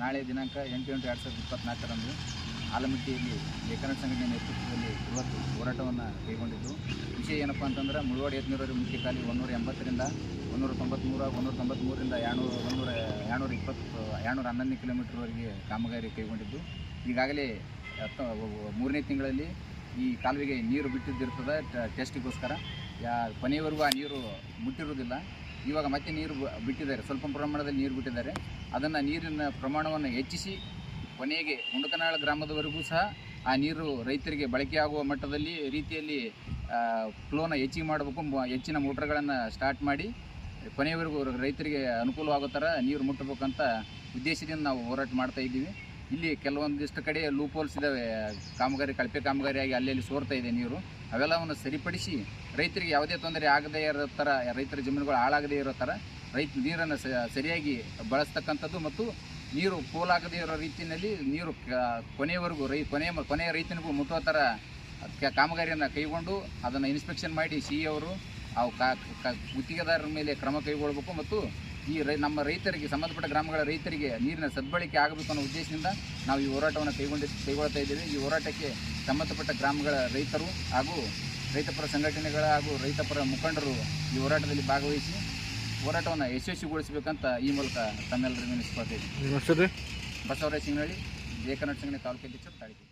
ನಾಳೆ ದಿನಾಂಕ ಎಂಟು ಎಂಟು ಎರಡು ಸಾವಿರದ ಇಪ್ಪತ್ನಾಲ್ಕರಂದು ಆಲಮಟ್ಟಿಯಲ್ಲಿ ಲೇಖನ ಸಂಘಟನೆ ನೇತೃತ್ವದಲ್ಲಿ ಇವತ್ತು ಹೋರಾಟವನ್ನು ಕೈಗೊಂಡಿದ್ದು. ವಿಷಯ ಏನಪ್ಪ ಅಂತಂದ್ರೆ ಮುಳುವಾಡಿ ಯತ್ನೂರವರೆ ಮುಖ್ಯ ಖಾಲಿ ಒನ್ನೂರ ಎಂಬತ್ತರಿಂದ ಒಂದೂರ ತೊಂಬತ್ತ್ಮೂರ ಒಂದೂರ ತೊಂಬತ್ತ್ಮೂರರಿಂದ ಎರಡುನೂರ, ಒಂದೂರ, ಎರಡುನೂರ ಇಪ್ಪತ್ತು, ಎರಡುನೂರ ಹನ್ನೊಂದು ಕಿಲೋಮೀಟ್ರ್ವರೆಗೆ ಕಾಮಗಾರಿ ಕೈಗೊಂಡಿದ್ದು. ಈಗಾಗಲೇ ಮೂರನೇ ತಿಂಗಳಲ್ಲಿ ಈ ಕಾಲುವೆಗೆ ನೀರು ಬಿಟ್ಟಿದ್ದಿರ್ತದೆ ಟೆಸ್ಟಿಗೋಸ್ಕರ. ಯಾ ಕೊನೆಯವರೆಗೂ ಆ ನೀರು ಮುಟ್ಟಿರುವುದಿಲ್ಲ. ಇವಾಗ ಮತ್ತೆ ನೀರು ಬಿಟ್ಟಿದ್ದಾರೆ. ಸ್ವಲ್ಪ ಪ್ರಮಾಣದಲ್ಲಿ ನೀರು ಬಿಟ್ಟಿದ್ದಾರೆ. ಅದನ್ನು ನೀರಿನ ಪ್ರಮಾಣವನ್ನು ಹೆಚ್ಚಿಸಿ ಕೊನೆಗೆ ಮುಂಡಕನಾಳ ಗ್ರಾಮದವರೆಗೂ ಸಹ ಆ ನೀರು ರೈತರಿಗೆ ಬಳಕೆಯಾಗುವ ಮಟ್ಟದಲ್ಲಿ ರೀತಿಯಲ್ಲಿ ಫ್ಲೋನ ಹೆಚ್ಚಿಗೆ ಮಾಡಬೇಕು. ಹೆಚ್ಚಿನ ಮೋಟ್ರ್ಗಳನ್ನು ಸ್ಟಾರ್ಟ್ ಮಾಡಿ ಕೊನೆಯವರೆಗೂ ರೈತರಿಗೆ ಅನುಕೂಲವಾಗೋ ಥರ ನೀರು ಮುಟ್ಟಬೇಕಂತ ಉದ್ದೇಶದಿಂದ ನಾವು ಹೋರಾಟ ಮಾಡ್ತಾ ಇದ್ದೀವಿ. ಇಲ್ಲಿ ಕೆಲವೊಂದಿಷ್ಟು ಕಡೆ ಲೂಪ್ ಹೋಲ್ಸ್ ಇದ್ದಾವೆ ಕಾಮಗಾರಿ, ಕಳಪೆ ಕಾಮಗಾರಿಯಾಗಿ ಅಲ್ಲಲ್ಲಿ ಸೋರ್ತಾ ಇದೆ ನೀರು. ಅವೆಲ್ಲವನ್ನು ಸರಿಪಡಿಸಿ ರೈತರಿಗೆ ಯಾವುದೇ ತೊಂದರೆ ಆಗದೇ ಇರೋ ಥರ, ರೈತರ ಜಮೀನುಗಳು ಹಾಳಾಗದೇ ಇರೋ ಥರ ರೈತ ನೀರನ್ನು ಸರಿಯಾಗಿ ಬಳಸ್ತಕ್ಕಂಥದ್ದು ಮತ್ತು ನೀರು ಪೋಲಾಗದೇ ಇರೋ ರೀತಿಯಲ್ಲಿ ನೀರು ಕೊನೆಯವರೆಗೂ ರೈ ಕೊನೆಯ ಕೊನೆಯ ರೈತನಿಗೂ ಮುಟ್ಟೋ ಥರ ಕಾಮಗಾರಿಯನ್ನು ಕೈಗೊಂಡು ಅದನ್ನು ಇನ್ಸ್ಪೆಕ್ಷನ್ ಮಾಡಿ ಸಿ ಅವರು ಅವು ಗುತ್ತಿಗೆದಾರರ ಮೇಲೆ ಕ್ರಮ ಕೈಗೊಳ್ಳಬೇಕು ಮತ್ತು ಈ ರೈ ನಮ್ಮ ರೈತರಿಗೆ ಸಂಬಂಧಪಟ್ಟ ಗ್ರಾಮಗಳ ರೈತರಿಗೆ ನೀರಿನ ಸದ್ಬಳಕೆ ಆಗಬೇಕು ಅನ್ನೋ ಉದ್ದೇಶದಿಂದ ನಾವು ಈ ಹೋರಾಟವನ್ನು ಕೈಗೊಂಡಿ ಕೈಗೊಳ್ತಾ ಇದ್ದೇವೆ. ಈ ಹೋರಾಟಕ್ಕೆ ಸಂಬಂಧಪಟ್ಟ ಗ್ರಾಮಗಳ ರೈತರು ಹಾಗೂ ರೈತಪರ ಸಂಘಟನೆಗಳ ಹಾಗೂ ರೈತಪರ ಮುಖಂಡರು ಈ ಹೋರಾಟದಲ್ಲಿ ಭಾಗವಹಿಸಿ ಹೋರಾಟವನ್ನು ಯಶಸ್ವಿಗೊಳಿಸಬೇಕಂತ ಈ ಮೂಲಕ ತಮ್ಮೆಲ್ಲರಿಗೂ ನೆನೆಸ್ಕೊಳ್ತಾ ಇದ್ದೀವಿ ಬಸವರಾಜ ಸಿಂಗನಹಳ್ಳಿ ಏಕನಾಥ ಸಂಘಟನೆ ತಾಲೂಕು ಅಧ್ಯಕ್ಷರು ತಾಳಿಕೆ